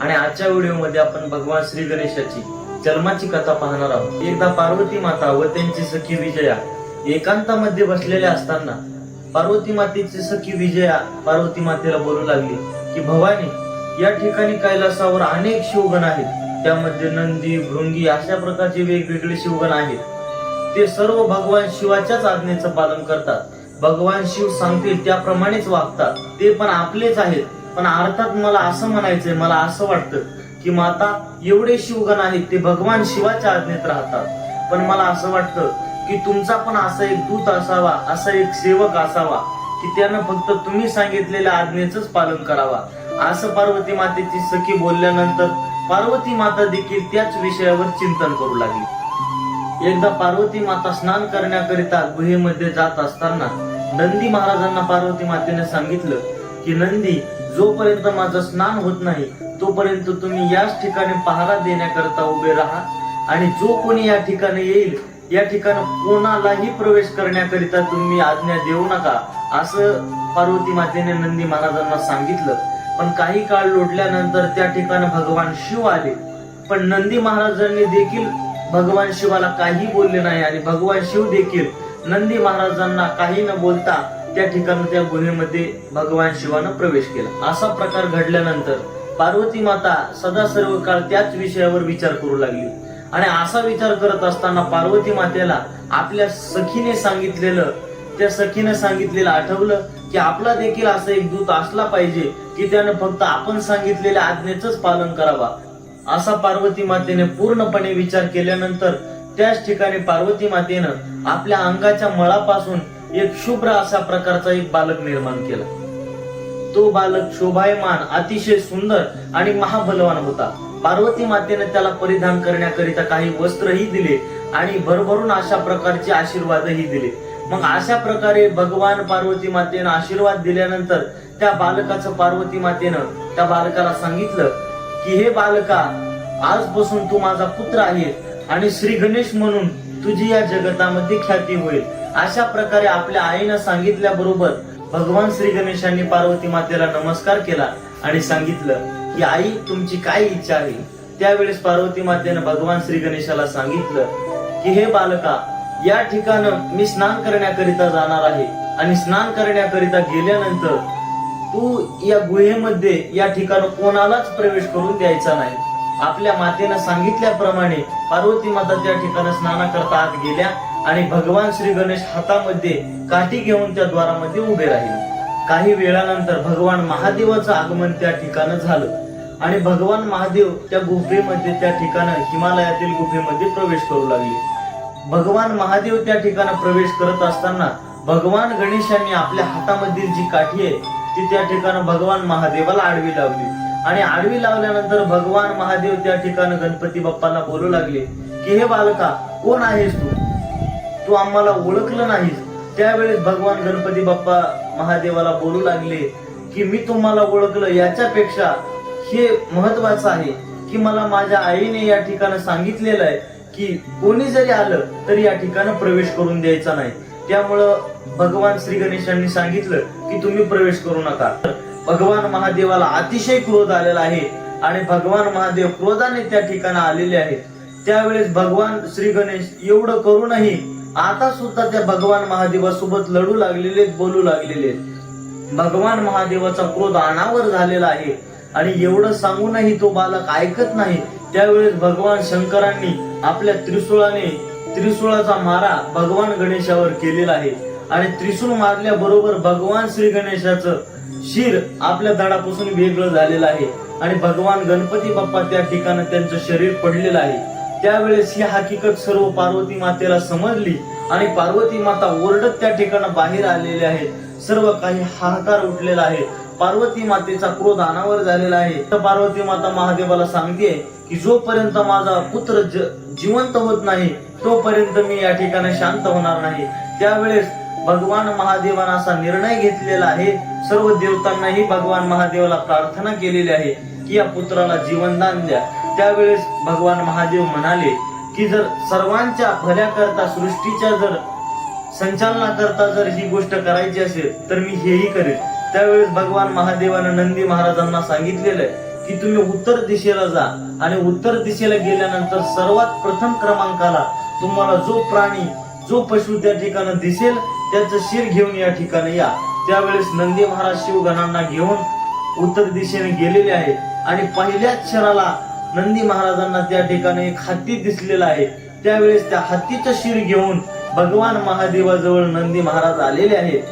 आणि आजच्या व्हिडिओमध्ये आपण भगवान श्री गणेशाची जन्माची कथा पाहणार आहोत. एकदा पार्वती माता व त्यांची सखी विजया एकांतामध्ये बसलेल्या असताना पार्वती मातेची सखी विजया पार्वती मातेला बोलू लागली की भवानी या ठिकाणी कैलासावर अनेक शिवगण आहेत. त्यामध्ये नंदी भृंगी अशा प्रकारचे वेगवेगळे शिवगण आहेत. ते सर्व भगवान शिवाच्याच आज्ञेचं पालन करतात. भगवान शिव सांगतील त्याप्रमाणेच वागतात. ते पण आपलेच आहेत. पण अर्थात मला असं म्हणायचंय मला असं वाटतं की माता एवढे शिवगण आहेत ते भगवान शिवाच्या आज्ञेत राहतात. पण मला असं वाटतं की तुमचा पण असा एक दूत असावा असा एक सेवक असावा की त्यानं फक्त तुम्ही सांगितलेल्या आज्ञेच पालन करावा. असं पार्वती मातेची सखी बोलल्यानंतर पार्वती माता देखील त्याच विषयावर चिंतन करू लागली. एकदा पार्वती माता स्नान करण्याकरिता गुहेमध्ये जात असताना नंदी महाराजांना पार्वती मातेने सांगितलं की नंदी जोपर्यंत माझं स्नान होत नाही तोपर्यंत तुम्ही याच ठिकाणी पहारा देण्याकरता उभे राहा. आणि जो कोणी या ठिकाणी येईल या ठिकाणी कोणालाही प्रवेश करण्याकरिता तुम्ही आज्ञा देऊ नका असं पार्वती मातेने नंदी महाराजांना सांगितलं. पण काही काळ लोटल्यानंतर त्या ठिकाणी भगवान शिव आले. पण नंदी महाराजांनी देखील भगवान शिवाला काही बोलले नाही आणि भगवान शिव देखील नंदी महाराजांना काही न बोलता त्या ठिकाणी त्या गुहेमध्ये भगवान शिवानं प्रवेश केला. असा प्रकार घडल्यानंतर पार्वती माता सदा सर्व काळ त्याच विषयावर विचार करू लागली. आणि असा विचार करत असताना पार्वती मातेला आपल्या सखीने सांगितलेलं त्या सखीने सांगितलेलं आठवलं की आपला देखील असा एक दूत असला पाहिजे की त्यानं फक्त आपण सांगितलेल्या आज्ञेच पालन करावा. असा पार्वती मातेने पूर्णपणे विचार केल्यानंतर त्याच ठिकाणी पार्वती मातेनं आपल्या अंगाच्या मळापासून एक शुभ्र अशा प्रकारचा एक बालक निर्माण केला. तो बालक शोभायमान अतिशय सुंदर आणि महाबलवान होता. पार्वती मातेने त्याला परिधान करण्याकरिता काही वस्त्रही दिले आणि भरभरून अशा प्रकारचे आशीर्वादही दिले. मग अशा प्रकारे भगवान पार्वती मातेनं आशीर्वाद दिल्यानंतर त्या बालकाचं पार्वती मातेनं त्या बालकाला सांगितलं की हे बालका आजपासून तू माझा पुत्र आहे. आणि श्री गणेश म्हणून तुझी या जगतामध्ये ख्याती होईल. अशा प्रकारे आपल्या आईनं सांगितल्याबरोबर भगवान श्री गणेशांनी पार्वती मातेला नमस्कार केला आणि सांगितलं की आई तुमची काय इच्छा आहे? त्यावेळेस पार्वती मातेनं भगवान श्री गणेशाला सांगितलं की हे बालका या ठिकाणं मी स्नान करण्याकरिता जाणार आहे आणि स्नान करण्याकरिता गेल्यानंतर तू या गुहेमध्ये या ठिकाणी कोणालाच प्रवेश करून द्यायचा नाही. आपल्या मातेनं सांगितल्याप्रमाणे पार्वती माता त्या ठिकाणी स्नानाकरता आत गेल्या आणि भगवान श्री गणेश हातामध्ये काठी घेऊन त्या द्वारामध्ये उभे राहिले. काही वेळानंतर भगवान महादेवाचं आगमन त्या ठिकाणी झालं आणि भगवान महादेव त्या गुफेमध्ये त्या ठिकाणी हिमालयातील गुफेमध्ये प्रवेश करू लागले. भगवान महादेव त्या ठिकाणी प्रवेश करत असताना भगवान गणेशांनी आपल्या हातामधील जी काठी आहे ती त्या ठिकाणी भगवान महादेवाला आडवी लावली. आणि आडवी लावल्यानंतर भगवान महादेव त्या ठिकाणी गणपती बाप्पाला बोलू लागले की हे बालका कोण आहेस तू? तू आम्हाला ओळखलं नाहीस. त्यावेळेस भगवान गणपती बाप्पा महादेवाला बोलू लागले की मी तुम्हाला ओळखलं याच्यापेक्षा हे महत्वाचं आहे की मला माझ्या आईने या ठिकाणी सांगितलेलं आहे की कोणी जरी आलं तरी या ठिकाणी प्रवेश करून द्यायचा नाही. त्यामुळं भगवान श्री गणेशांनी सांगितलं की तुम्ही प्रवेश करू नका. भगवान महादेवाला अतिशय क्रोध आलेला आहे आणि भगवान महादेव क्रोधाने त्या ठिकाणी आलेले आहेत. त्यावेळेस भगवान श्री गणेश एवढं करूनही आता सुद्धा त्या भगवान महादेवासोबत लढू लागलेले बोलू लागलेले भगवान महादेवाचा क्रोध अनावर झालेला आहे आणि एवढं सांगूनही तो बालक ऐकत नाही. त्यावेळेस भगवान शंकरांनी आपल्या त्रिशूळाने त्रिशूळाचा मारा भगवान गणेशावर केलेला आहे. आणि त्रिशूळ मारल्याबरोबर भगवान श्री गणेशाचं शिर आपल्या धडापासून वेगळं झालेलं आहे. आणि भगवान गणपती बाप्पा त्या ठिकाणी त्यांचं शरीर पडलेलं आहे. त्यावेळेस ही हकीकत सर्व पार्वती मातेला समजली आणि पार्वती माता ओरडत त्या ठिकाणी बाहेर आलेले आहेत. सर्व काही हाहाकार उठलेला आहे. पार्वती मातेचा क्रोध अनावर झालेला आहे. तर पार्वती माता महादेवाला सांगते की जोपर्यंत माझा पुत्र ज- जिवंत होत नाही तोपर्यंत मी या ठिकाणी शांत होणार नाही. त्यावेळेस भगवान महादेवाने असा निर्णय घेतलेला आहे. सर्व देवतांनाही भगवान महादेवाला प्रार्थना केलेली आहे की या पुत्राला जीवनदान द्या. त्यावेळेस भगवान महादेव म्हणाले की जर सर्वांच्या भल्याकरता सृष्टीच्या जर संचालना करता जर ही गोष्ट करायची असेल तर मी हेही करेन. त्यावेळेस भगवान महादेवानं नंदी महाराजांना सांगितलेलं आहे की तुम्ही उत्तर दिशेला जा आणि उत्तर दिशेला गेल्यानंतर सर्वात प्रथम क्रमांकाला तुम्हाला जो प्राणी जो पशु त्या ठिकाणी दिसेल त्याचं शिर घेऊन या ठिकाणी या. त्यावेळेस नंदी महाराज शिवगणांना घेऊन उत्तर दिशेने गेलेले आहे. आणि पहिल्याच क्षणाला नंदी महाराजांना त्या ठिकाणी एक हत्ती दिसलेला आहे. त्यावेळेस त्या हत्तीचं शिर घेऊन भगवान महादेवाजवळ नंदी महाराज आलेले आहेत.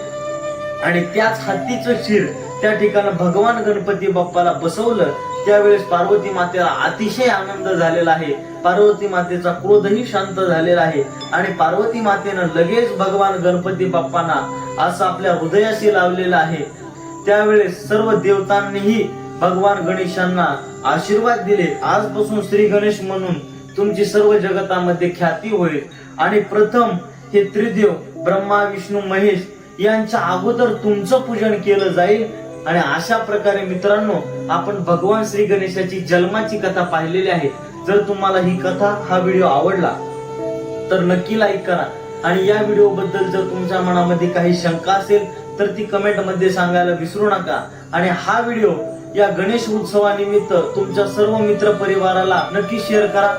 आणि त्याच हत्तीचं शिर त्या ठिकाणी भगवान गणपती बाप्पाला बसवलं. त्यावेळेस पार्वती मातेला अतिशय आनंद झालेला आहे पार्वती मातेचा क्रोधही शांत झालेला आहे आणि पार्वती मातेनं लगेच भगवान गणपती बाप्पांना असं आपल्या हृदयाशी लावलेलं आहे. त्यावेळेस सर्व देवतांनीही भगवान गणेशांना आशीर्वाद दिले. आजपासून श्री गणेश म्हणून तुमची सर्व जगतामध्ये ख्याती होईल. आणि प्रथम हे त्रिदेव ब्रह्मा विष्णू महेश यांच्या अगोदर तुमचं पूजन केलं जाईल. आणि अशा प्रकारे मित्रांनो आपण भगवान श्री गणेशाची जन्माची कथा पाहिलेली आहे. जर तुम्हाला ही कथा हा व्हिडिओ आवडला तर नक्की लाईक करा. आणि या व्हिडिओ बद्दल जर तुमच्या मनामध्ये काही शंका असेल तर ती कमेंटमध्ये सांगायला विसरू नका. आणि हा व्हिडिओ या गणेश उत्सवानिमित्त तुमच्या सर्व मित्र परिवाराला नक्की शेअर करा.